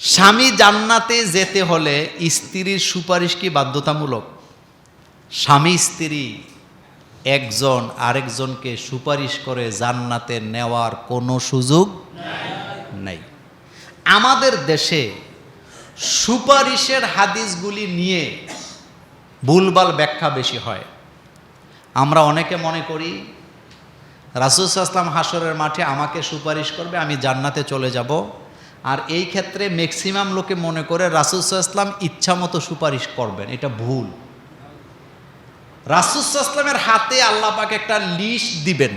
স্বামী জান্নাতে যেতে হলে স্ত্রীর সুপারিশ কি বাধ্যতামূলক। স্বামী স্ত্রী একজন আরেকজনকে সুপারিশ করে জান্নাতে নেওয়ার কোনো সুযোগ নেই। আমাদের দেশে সুপারিশের হাদিসগুলি নিয়ে ভুলবাল ব্যাখ্যা বেশি হয়। আমরা অনেকে মনে করি রাসুলসাল্লাম হাসরের মাঠে আমাকে সুপারিশ করবে, আমি জান্নাতে চলে যাব। আর এই ক্ষেত্রে ম্যাক্সিমাম লোকে মনে করে রাসুলসাল্লাম ইচ্ছা মতো সুপারিশ করবেন, এটা ভুল। রাসুলসাল্লামের হাতে আল্লাহ পাকে একটা লিস্ট দিবেন।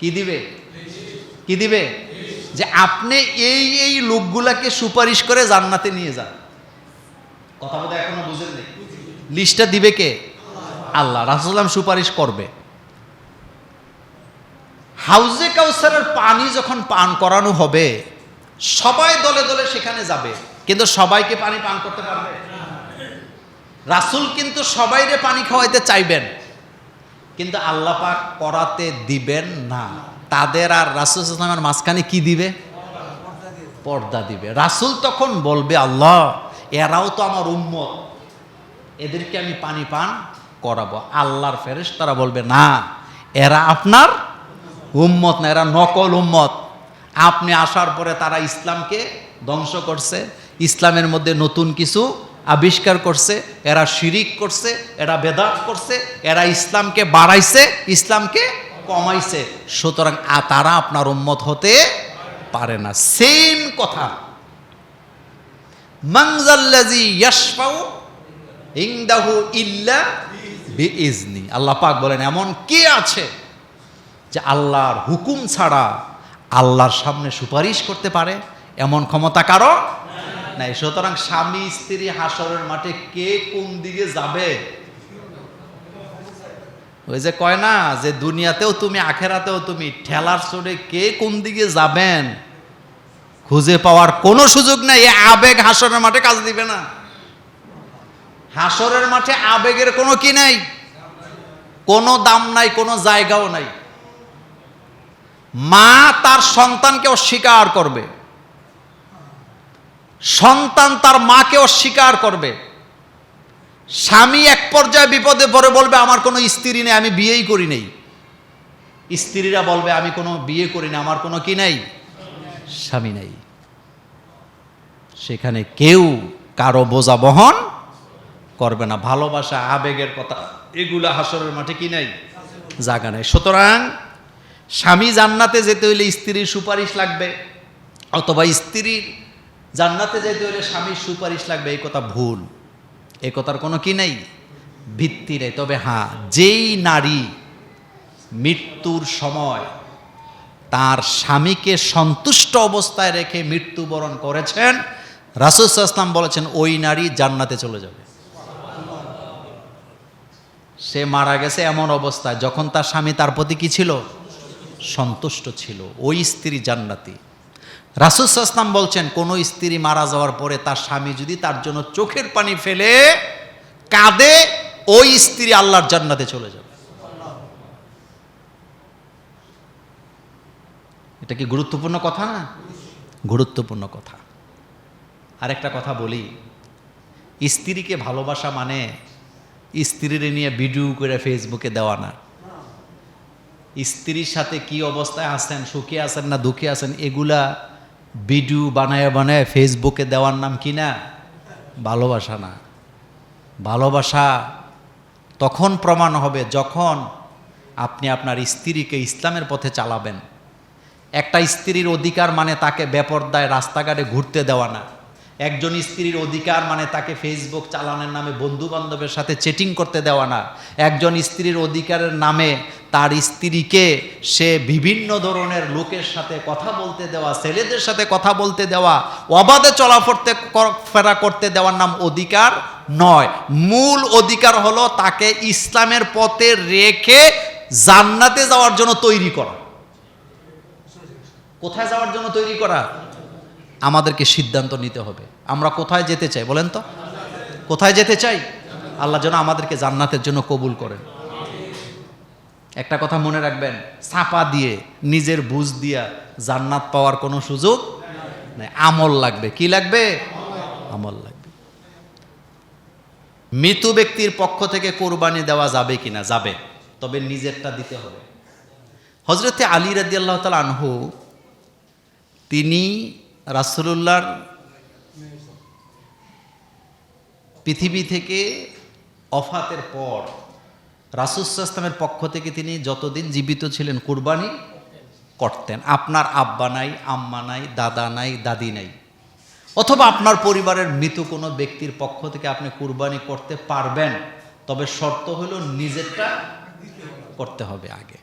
কি দিবে? কি দিবে? যে আপনি এই এই লোকগুলাকে সুপারিশ করে জান্নাতে নিয়ে যান। কথা বোধহয় এখনও বুঝেন লিস্টটা দিবে কে? আল্লাহ। রাসুলাম সুপারিশ করবে। হাউজে কাউসারের পানি যখন পান করানো হবে সবাই দলে দলে সেখানে যাবে। কিন্তু সবাইকে পানি পান করতে পারবে? রাসুল কিন্তু সবাইরে পানি খাওয়াইতে চাইবেন। কিন্তু আল্লাহ পাক করাতে দিবেন না। তাদের আর রাসুল ইসলামের মাঝখানে কি দিবে? পর্দা দিবে। রাসুল তখন বলবে, আল্লাহ, এরাও তো আমার উম্মত। এদেরকে আমি পানি পান করাবো। আল্লাহর ফেরেশ তারা বলবে, না, এরা আপনার উম্মত না, এরা নকল উম্মত। আপনি আসার পরে তারা ইসলামকে ধ্বংস করছে, ইসলামের মধ্যে নতুন কিছু আবিষ্কার করছে, এরা শিরিক করছে, এরা বেদাত করছে, এরা ইসলামকে বাড়াইছে, ইসলামকে কমাইছে। সুতরাং তারা আপনার উম্মত হতে পারে না। সেম কথা। মাংজাল্লাজি আল্লাহ পাক বলেন, এমন কে আছে যে আল্লাহর হুকুম ছাড়া আল্লাহর সামনে সুপারিশ করতে পারে, এমন ক্ষমতা কারও নাই। সুতরাং স্বামী, স্ত্রী হাসরের মাঠে কে কোন দিকে যাবে? ওই যে কয় না, যে দুনিয়াতেও তুমি, আখেরাতেও তুমি, ঠেলার চড়ে কে কোন দিকে যাবেন? খুঁজে পাওয়ার কোনো সুযোগ নাই আবেগ হাসরের মাঠে কাজ দিবে না। হাসরের মাঠে আবেগের কোনো কি নাই? কোনো দাম নাই, কোনো জায়গাও নাই। মা তার সন্তানকে অস্বীকার করবে। সন্তান তার মাকে অস্বীকার করবে। স্বামী এক পর্যায়ে বিপদে পড়ে বলবে, আমার কোনো স্ত্রী নেই, আমি বিয়েই করি নেই। স্ত্রীরা বলবে, আমি কোনো বিয়ে করি না, আমার কোনো কি নাই? স্বামী নেই। সেখানে কেউ কারও বোঝা বহন করবে না। ভালোবাসা, আবেগের কথা, এগুলা হাসরের মাঠে কি নাই? জায়গা নাই। সুতরাং স্বামী জান্নাতে যেতে হইলে স্ত্রীর সুপারিশ লাগবে, অথবা স্ত্রীর জান্নাতে যেতে হইলে স্বামীর সুপারিশ লাগবে, এই কথা ভুল। এই কথার কোনো কি নেই? ভিত্তি নেই। তবে হ্যাঁ যেই নারী মৃত্যুর সময় তার স্বামীকে সন্তুষ্ট অবস্থায় রেখে মৃত্যুবরণ করেছেন, রাসুল ইসলাম বলেছেন, ওই নারী জান্নাতে চলে যাবে। সে মারা গেছে এমন অবস্থায়, যখন তার স্বামী তার প্রতি কি ছিল? সন্তুষ্ট ছিল, ওই স্ত্রী জান্নাতি। রাসুল ইসলাম বলছেন, কোনো স্ত্রী মারা যাওয়ার পরে তার স্বামী যদি তার জন্য চোখের পানি ফেলে, কাঁদে, ওই স্ত্রী আল্লাহর জান্নাতে চলে যাবে। এটা কি গুরুত্বপূর্ণ কথা না? গুরুত্বপূর্ণ কথা। আরেকটা কথা বলি, স্ত্রীকে ভালোবাসা মানে স্ত্রীর নিয়ে ভিডিও করে ফেসবুকে দেওয়া না। স্ত্রীর সাথে কি অবস্থায় আছেন, সুখে আছেন না দুঃখে আছেন, এগুলা ভিডিও বানায় বানায় ফেসবুকে দেওয়ার নাম কি না? ভালোবাসা না। ভালোবাসা তখন প্রমাণ হবে যখন আপনি আপনার স্ত্রীকে ইসলামের পথে চালাবেন। একটা স্ত্রীর অধিকার মানে তাকে বেপরদায় রাস্তাঘাটে ঘুরতে দেওয়া না। একজন স্ত্রীর অধিকার মানে তাকে ফেসবুক চালানোর নামে বন্ধু বান্ধবের সাথে চেটিং করতে দেওয়া না। একজন স্ত্রীর অধিকারের নামে তার স্ত্রীকে সে বিভিন্ন ধরনের লোকের সাথে কথা বলতে দেওয়া, ছেলেদের সাথে কথা বলতে দেওয়া, অবাধে চলাফরতে ফেরা করতে দেওয়ার নাম অধিকার নয়। মূল অধিকার হলো তাকে ইসলামের পথে রেখে জান্নাতে যাওয়ার জন্য তৈরি করা। কোথায় যাওয়ার জন্য তৈরি করা? আমাদেরকে সিদ্ধান্ত নিতে হবে। আমরা কোথায় যেতে চাই বলেন তো? কোথায় যেতে চাই? আল্লাহ যেন আমাদেরকে জান্নাতের জন্য কবুল করেন। একটা কথা মনে রাখবেন ছাপা দিয়ে নিজের বুঝ দিয়া জান্নাত পাওয়ার কোনো সুযোগ না, আমল লাগবে। কি লাগবে? আমল লাগবে। মৃত ব্যক্তির পক্ষ থেকে কোরবানি দেওয়া যাবে কি না যাবে। তবে নিজেরটা দিতে হবে। হজরতে আলী রাদি আল্লাহ তাল আনহু তিনি রাসুলুল্লাহর পৃথিবী থেকে অফাতের পর রাসুসালামের পক্ষ থেকে তিনি যতদিন জীবিত ছিলেন, কুরবানি করতেন। আপনার আব্বা নাই, আম্মা নাই, দাদা নাই, দাদি নাই। অথবা আপনার পরিবারের মৃত কোনো ব্যক্তির পক্ষ থেকে আপনি কুরবানি করতে পারবেন, তবে শর্ত হলো নিজেরটা করতে হবে আগে।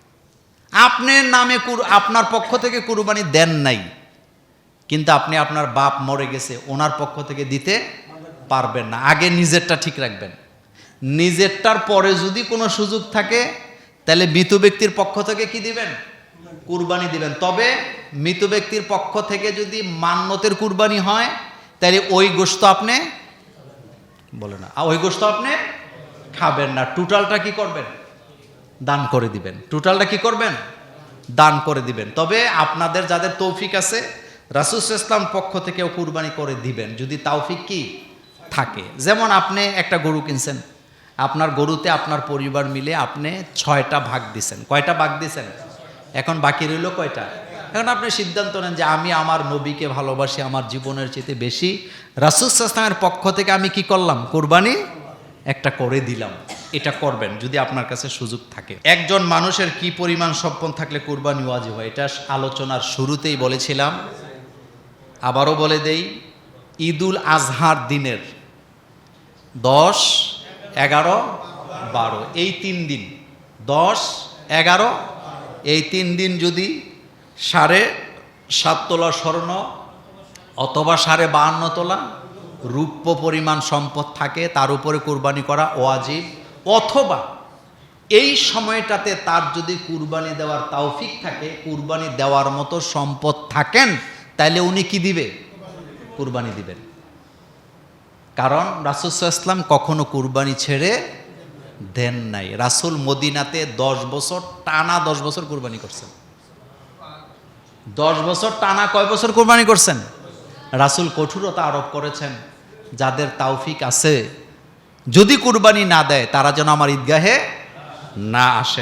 আপনার নামে কুর আপনার পক্ষ থেকে কুরবানি দেন নাই। কিন্তু আপনি আপনার বাপ মরে গেছে, ওনার পক্ষ থেকে দিতে পারবেন না। আগে নিজেরটা ঠিক রাখবেন। নিজেরটার পরে যদি কোনো সুযোগ থাকে, তাহলে মৃত ব্যক্তির পক্ষ থেকে কি দিবেন? কুরবানি দিবেন। তবে মৃত ব্যক্তির পক্ষ থেকে যদি মান্যতের কুরবানি হয়, তাহলে ওই গোস্ত আপনি বলে না। ওই গোস্ত আপনি খাবেন না। টোটালটা কি করবেন? দান করে দিবেন। টোটালটা কি করবেন? দান করে দিবেন। তবে আপনাদের যাদের তৌফিক আছে রাসুল ইসলাম পক্ষ থেকেও কুরবানি করে দিবেন, যদি তৌফিক কি? থাকে। যেমন আপনি একটা গরু কিনছেন, আপনার গরুতে আপনার পরিবার মিলে আপনি ছয়টা ভাগ দিছেন। কয়টা ভাগ দিছেন? এখন বাকি রইল কয়টা? এখন আপনি সিদ্ধান্ত নেন যে আমি আমার নবীকে ভালোবাসি, আমার জীবনের চেয়ে বেশি। রাসুল ইসলামের পক্ষ থেকে আমি কি করলাম? কোরবানি একটা করে দিলাম। এটা করবেন, যদি আপনার কাছে সুযোগ থাকে। একজন মানুষের কি পরিমাণ সম্পদ থাকলে কোরবানি ওয়াজিব হয়? এটা আলোচনার শুরুতেই বলেছিলাম। আবারও বলে দেই, ঈদুল আজহার দিনের দশ, এগারো, বারো। এই তিন দিন। দশ, এগারো, এই তিন দিন যদি সাড়ে সাত তোলা স্বর্ণ অথবা সাড়ে বাহান্ন তোলা রূপ্য পরিমাণ সম্পদ থাকে, তার উপরে কুরবানি করা ওয়াজিব। অথবা এই সময়টাতে তার যদি কুরবানি দেওয়ার তাওফিক থাকে, কুরবানি দেওয়ার মতো সম্পদ থাকেন তাহলে উনি কি দিবে? কুরবানি দিবেন। কারণ রাসুসাল্লাম কখনো কুরবানি ছেড়ে দেন নাই। রাসুল মদিনাতে দশ বছর টানা দশ বছর কুরবানি করছেন। দশ বছর টানা কয় বছর কুরবানি করছেন? রাসুল কঠোরতা আরোপ করেছেন, যাদের তাওফিক আছে, যদি কুরবানি না দেয়, তারা যেন আমার ঈদগাহে না আসে।